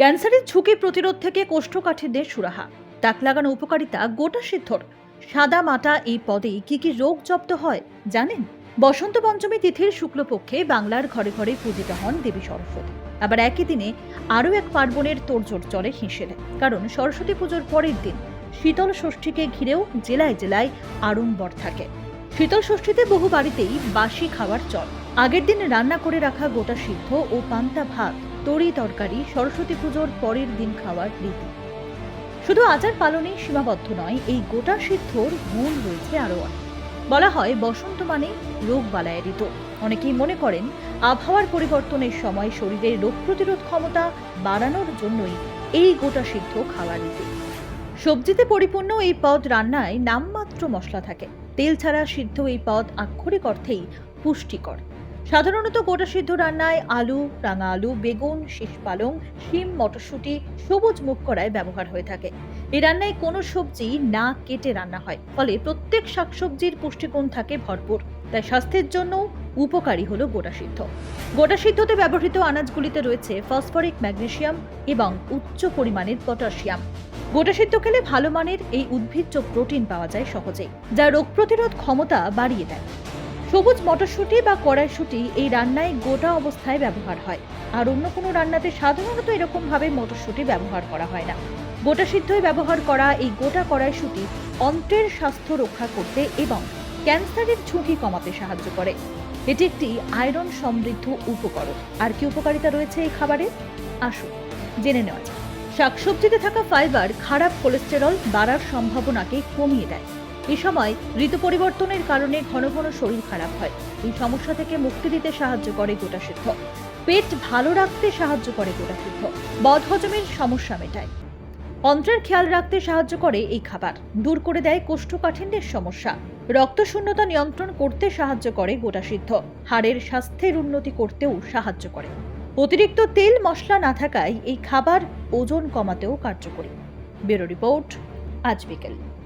ক্যান্সারের ঝুঁকি প্রতিরোধ থেকে কোষ্ঠকাঠিন্যের সুরাহা। তাক লাগানো উপকারিতা গোটা সিদ্ধর সাদা মাটা এই পদে কি কি রোগ জব্দ হয় জানেন? বসন্ত পঞ্চমী তিথির শুক্লপক্ষে বাংলার ঘরে ঘরে পূজিত হন দেবী সরস্বতী। আবার একই দিনে আরও এক পার্বণের তোড়জোড় চলে হিসেবে কারণ সরস্বতী পুজোর পরের দিন শীতল ষষ্ঠীকে ঘিরেও জেলায় জেলায় আড়ম্বর থাকে। শীতল ষষ্ঠীতে বহু বাড়িতেই বাসি খাবার চল। আগের দিন রান্না করে রাখা গোটা সিদ্ধ ও পান্তা ভাত তরি তরকারি, সরস্বতী পুজোর পরের দিন খাওয়ার রীতি। শুধু আচার পালনেই সীমাবদ্ধ নয়, এই গোটা সিদ্ধর গুণ রয়েছে আরও অনেক। বলা হয়, বসন্ত মানে রোগ বালায় ঋতু। অনেকেই মনে করেন, আবহাওয়ার পরিবর্তনের সময় শরীরের রোগ প্রতিরোধ ক্ষমতা বাড়ানোর জন্যই এই গোটা সিদ্ধ খাওয়ার রীতি। সবজিতে পরিপূর্ণ এই পদ রান্নায় নামমাত্র মশলা থাকে। তেল ছাড়া সিদ্ধ এই পদ আক্ষরিক অর্থেই পুষ্টিকর। সাধারণত গোটা সিদ্ধ রান্নায় আলু, রাঙা আলু, বেগুন, শীষ পালং, শিম, মটরশুঁটি, সবুজ মুখ করায় ব্যবহার হয়ে থাকে। এই রান্নায় কোনো সবজি না কেটে রান্না হয়, ফলে প্রত্যেক শাকসবজির পুষ্টিগুণ থাকে ভরপুর। তাই স্বাস্থ্যের জন্য উপকারী হলো গোটা সিদ্ধ। গোটা সিদ্ধতে ব্যবহৃত আনাজগুলিতে রয়েছে ফসফরিক ম্যাগনেসিয়াম এবং উচ্চ পরিমাণের পটাশিয়াম। গোটা সিদ্ধ খেলে ভালো মানের এই উদ্ভিজ্জ প্রোটিন পাওয়া যায় সহজেই, যা রোগ প্রতিরোধ ক্ষমতা বাড়িয়ে দেয়। সবুজ মটরশুঁটি বা কড়াইশুঁটি এই রান্নায় গোটা অবস্থায় ব্যবহার হয়। আর অন্য কোনো রান্নাতে সাধারণত এরকমভাবে মটরশুঁটি ব্যবহার করা হয় না। গোটা সিদ্ধই ব্যবহার করা এই গোটা কড়াইশুঁটি অন্ত্রের স্বাস্থ্য রক্ষা করতে এবং ক্যান্সারের ঝুঁকি কমাতে সাহায্য করে। এটি একটি আয়রন সমৃদ্ধ উপকরণ। আর কি উপকারিতা রয়েছে এই খাবারে? আসুন, জেনে নেওয়া যাক। শাকসবজিতে থাকা ফাইবার খারাপ কোলেস্টেরল বাড়ার সম্ভাবনাকে কমিয়ে দেয়। এই সময় ঋতু পরিবর্তনের কারণে ঘন ঘন শরীর খারাপ হয়। এই সমস্যা থেকে মুক্তি দিতে সাহায্য করে গোটা সিদ্ধ। পেট ভালো রাখতে সাহায্য করে গোটা সিদ্ধ। বদহজমের সমস্যা মেটায়। অন্ত্রের খেয়াল রাখতে সাহায্য করে এই খাবার। দূর করে দেয় কোষ্ঠকাঠিন্যের সমস্যা। রক্ত শূন্যতা নিয়ন্ত্রণ করতে সাহায্য করে গোটা সিদ্ধ। হাড়ের স্বাস্থ্যের উন্নতি করতেও সাহায্য করে। অতিরিক্ত তেল মশলা না থাকায় এই খাবার ওজন কমাতেও কার্যকরী। ব্যুরো রিপোর্ট, আজ বিকেল।